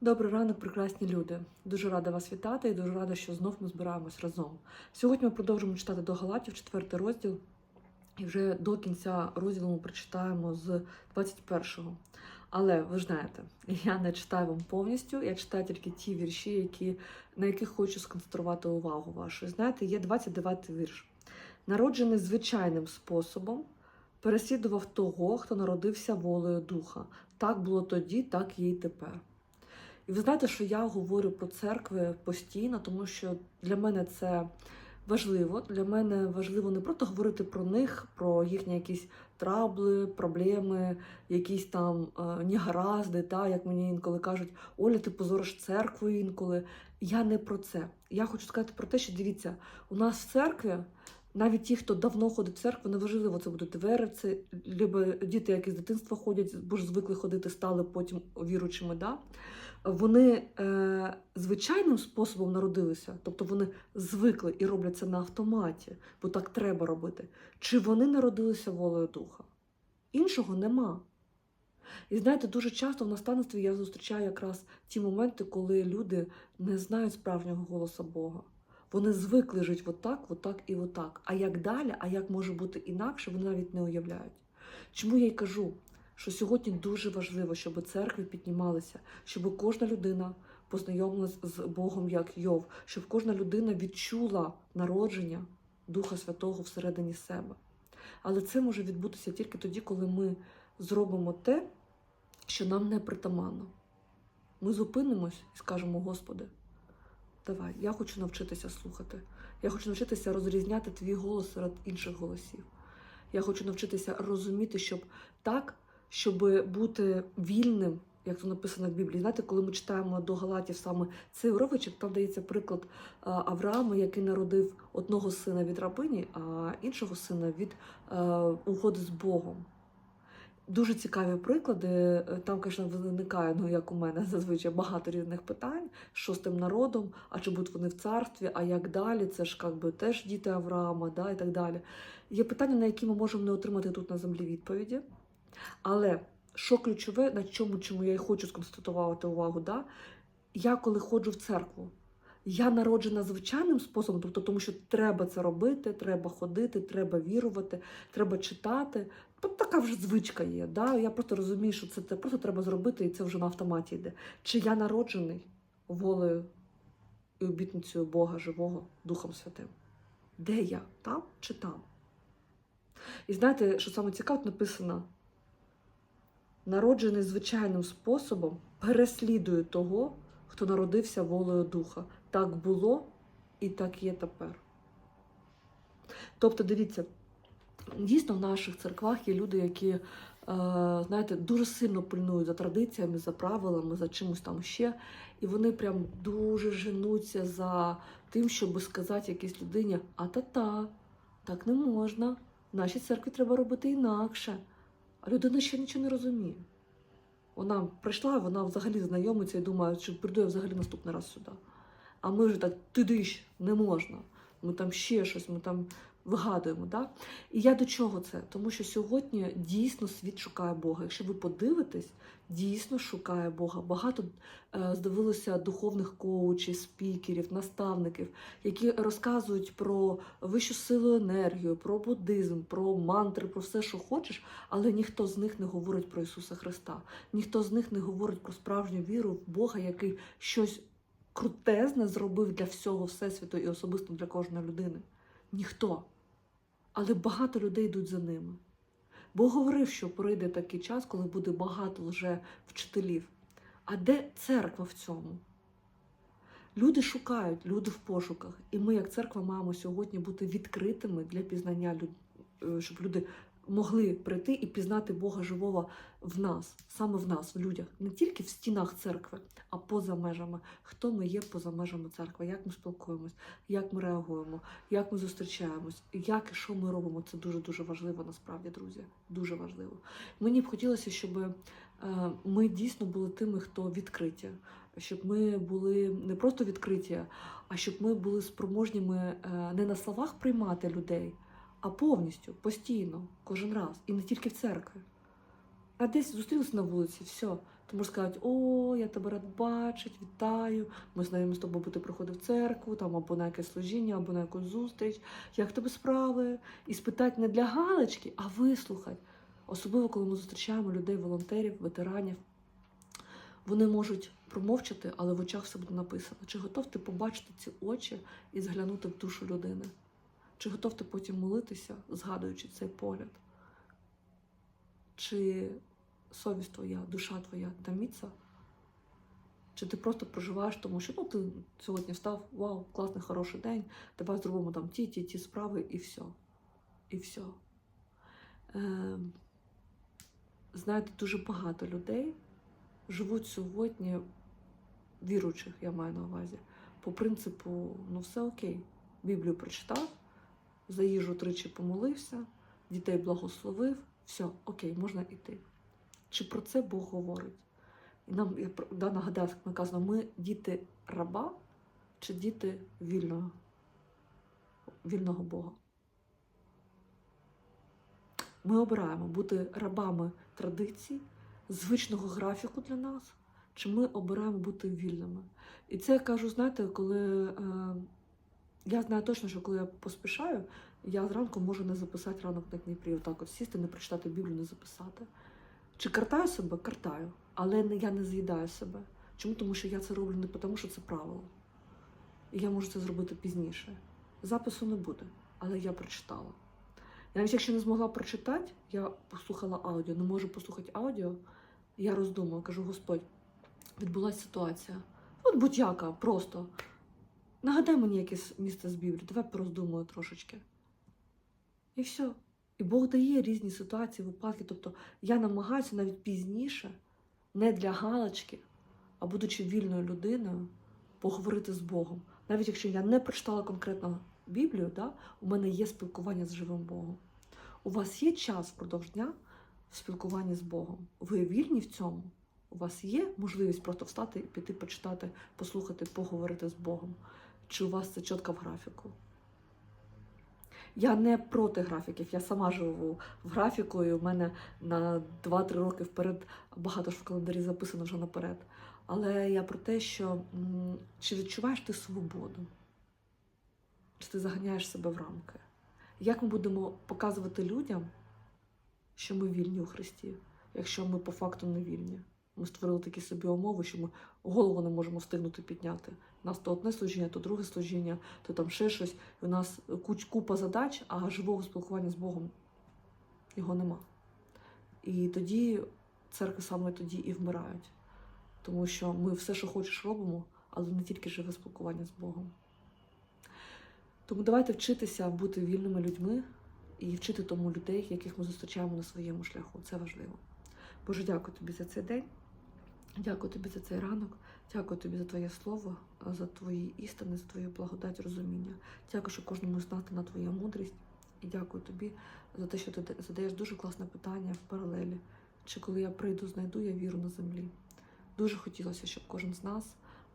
Добрий ранок, прекрасні люди. Дуже рада вас вітати і дуже рада, що знов ми збираємось разом. Сьогодні ми продовжимо читати до Галатів, четвертий розділ, і вже до кінця розділу ми прочитаємо з 21-го. Але ви ж знаєте, я не читаю вам повністю, я читаю тільки ті вірші, які, на яких хочу сконцентрувати увагу вашу. Знаєте, є 29-й вірш. Народжений звичайним способом, переслідував того, хто народився волею духа. Так було тоді, так є і тепер. І ви знаєте, що я говорю про церкви постійно, тому що для мене це важливо. Для мене важливо не просто говорити про них, про їхні якісь трабли, проблеми, якісь там е, негаразди, та, як мені інколи кажуть, Оля, ти позориш церкву інколи. Я не про це. Я хочу сказати про те, що дивіться, у нас в церкві. Навіть ті, хто давно ходить в церкву, неважливо, це будуть верці, либо діти, які з дитинства ходять, бо ж звикли ходити, стали потім віруючими. Да? Вони е, звичайним способом народилися, тобто вони звикли і роблять це на автоматі, бо так треба робити. Чи вони народилися волею духа? Іншого нема. І знаєте, дуже часто в наставництві я зустрічаю якраз ті моменти, коли люди не знають справжнього голоса Бога. Вони звикли жити отак, отак і отак. А як далі, а як може бути інакше, вони навіть не уявляють. Чому я й кажу, що сьогодні дуже важливо, щоб церкви піднімалися, щоб кожна людина познайомилась з Богом як Йов, щоб кожна людина відчула народження Духа Святого всередині себе. Але це може відбутися тільки тоді, коли ми зробимо те, що нам не притаманно. Ми зупинимось і скажемо, Господи, давай, я хочу навчитися слухати. Я хочу навчитися розрізняти твій голос серед інших голосів. Я хочу навчитися розуміти, щоб так, щоб бути вільним, як то написано в Біблії. Знаєте, коли ми читаємо до Галатів саме цей уривочок, там дається приклад Авраама, який народив одного сина від рабині, а іншого сина від угоди з Богом. Дуже цікаві приклади. Е, Там, звісно, виникає, ну як у мене зазвичай багато різних питань, що з тим народом, а чи будуть вони в царстві, а як далі? Це ж як би теж діти Авраама, да, і так далі. Є питання, на які ми можемо не отримати тут на землі відповіді. Але що ключове, на чому, чому я і хочу сконстатувати увагу, да? я коли ходжу в церкву, я народжена звичайним способом, тобто тому, що треба це робити, треба ходити, треба вірувати, треба читати. Тобто така вже звичка є. Да? Я просто розумію, що це, просто треба зробити, і це вже на автоматі йде. Чи я народжений волею і обітницею Бога живого Духом Святим? Де я? Там чи там? І знаєте, що саме цікаво, написано: народжений звичайним способом переслідує того, хто народився волею духа. Так було і так є тепер. Тобто, дивіться, дійсно в наших церквах є люди, які, е, знаєте, дуже сильно пильнують за традиціями, за правилами, за чимось там ще. І вони прям дуже женуться за тим, щоб сказати якійсь людині, а та-та, так не можна. В нашій церкві треба робити інакше. Людина ще нічого не розуміє. Вона прийшла, вона взагалі знайомиться і думає, чи прийду я взагалі наступний раз сюди. А ми вже так тидиш, не можна. Ми там ще щось, ми там вигадуємо. Да? І я до чого це? Тому що сьогодні дійсно світ шукає Бога. Якщо ви подивитесь, дійсно шукає Бога. Багато е, здивилося духовних коучів, спікерів, наставників, які розказують про вищу силу енергію, про буддизм, про мантри, про все, що хочеш, але ніхто з них не говорить про Ісуса Христа. Ніхто з них не говорить про справжню віру в Бога, який щось крутезне зробив для всього Всесвіту і особисто для кожної людини. Ніхто. Але багато людей йдуть за ними. Бог говорив, що прийде такий час, коли буде багато лже вчителів. А де церква в цьому? Люди шукають, люди в пошуках. І ми, як церква, маємо сьогодні бути відкритими для пізнання е, щоб люди могли прийти і пізнати Бога живого в нас, саме в нас, в людях, не тільки в стінах церкви, а поза межами. Хто ми є поза межами церкви, як ми спілкуємось, як ми реагуємо, як ми зустрічаємось, як і що ми робимо. Це дуже дуже важливо, насправді, друзі. Дуже важливо. Мені б хотілося, щоб е, ми дійсно були тими, хто відкриті, щоб ми були не просто відкриті, а щоб ми були спроможніми е, не на словах приймати людей, а повністю, постійно, кожен раз, і не тільки в церкві. А десь зустрілися на вулиці, все, Ти можеш сказати, о, я тебе рад бачити, вітаю. Ми знаємо з тобою, бо ти приходив в церкву, там або на якесь служіння, або на якусь зустріч. Як тебе справи? І спитати не для галочки, а вислухати. Особливо, коли ми зустрічаємо людей, волонтерів, ветеранів. Вони можуть промовчати, але в очах все буде написано. Чи готов ти побачити ці очі і зглянути в душу людини? Чи готов ти потім молитися, згадуючи цей погляд? Чи совість твоя, душа твоя таміться? Чи ти просто проживаєш, тому що ну, ти сьогодні встав, вау, класний, хороший день, давай зробимо там ті, ті, ті справи і все. І все. Е, знаєте, дуже багато людей живуть сьогодні, віруючих, я маю на увазі, по принципу, ну все окей. Біблію прочитав, за їжу тричі помолився, дітей благословив, все, окей, можна йти. Чи про це Бог говорить? І нам да, нагадаю, як наказано, ми діти раба чи діти вільного, вільного Бога. Ми обираємо бути рабами традицій, звичного графіку для нас, чи ми обираємо бути вільними. І це я кажу, знаєте, коли е, я знаю точно, що коли я поспішаю, я зранку можу не записати ранок на Дніпрі, отак от сісти, не прочитати Біблію, не записати. Чи картаю себе? Картаю. Але я не з'їдаю себе. Чому? Тому що я це роблю не тому, що це правило. І я можу це зробити пізніше. Запису не буде, але я прочитала. Я навіть якщо не змогла прочитати, я послухала аудіо, не можу послухати аудіо, я роздумала, кажу, Господь, відбулася ситуація. От будь-яка, просто. Нагадай мені якесь місце з Біблії, давай пороздумаю трошечки. І все. І Бог дає різні ситуації, випадки. Тобто я намагаюся навіть пізніше, не для галочки, а будучи вільною людиною, поговорити з Богом. Навіть якщо я не прочитала конкретно Біблію, да, у мене є спілкування з живим Богом. У вас є час впродовж дня в спілкуванні з Богом. Ви вільні в цьому. У вас є можливість просто встати і піти почитати, послухати, поговорити з Богом. Чи у вас це чітко в графіку? Я не проти графіків, я сама живу в графіку, і у мене на 2-3 роки вперед багато ж в календарі записано вже наперед. Але я про те, що чи відчуваєш ти свободу, чи ти заганяєш себе в рамки? Як ми будемо показувати людям, що ми вільні у Христі, якщо ми по факту не вільні? Ми створили такі собі умови, що ми голову не можемо встигнути підняти. У нас то одне служіння, то друге служіння, то там ще щось. І у нас куч, купа задач, а живого спілкування з Богом його нема. І тоді церкви саме тоді і вмирають. Тому що ми все, що хочеш, робимо, але не тільки живе спілкування з Богом. Тому давайте вчитися бути вільними людьми і вчити тому людей, яких ми зустрічаємо на своєму шляху. Це важливо. Боже, дякую тобі за цей день. Дякую тобі за цей ранок. Дякую тобі за твоє слово, за твої істини, за твою благодать, розуміння. Дякую, що кожному з нас на твоя мудрість. І дякую тобі за те, що ти задаєш дуже класне питання в паралелі. Чи коли я прийду, знайду я віру на землі? Дуже хотілося, щоб кожен з нас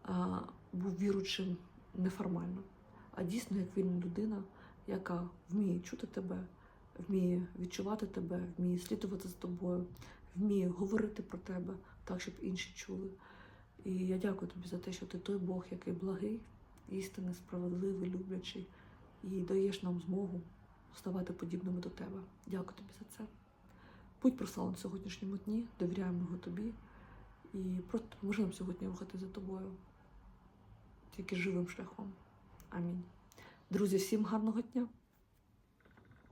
а, був віручим неформально, а дійсно як вільна людина, яка вміє чути тебе, вміє відчувати тебе, вміє слідувати за тобою, вміє говорити про тебе так, щоб інші чули. І я дякую тобі за те, що ти той Бог, який благий, істинний, справедливий, люблячий, і даєш нам змогу ставати подібними до тебе. Дякую тобі за це. Будь прославлен в сьогоднішньому дні, довіряємо його тобі і просто допоможи нам сьогодні рухати за тобою тільки живим шляхом. Амінь. Друзі, всім гарного дня!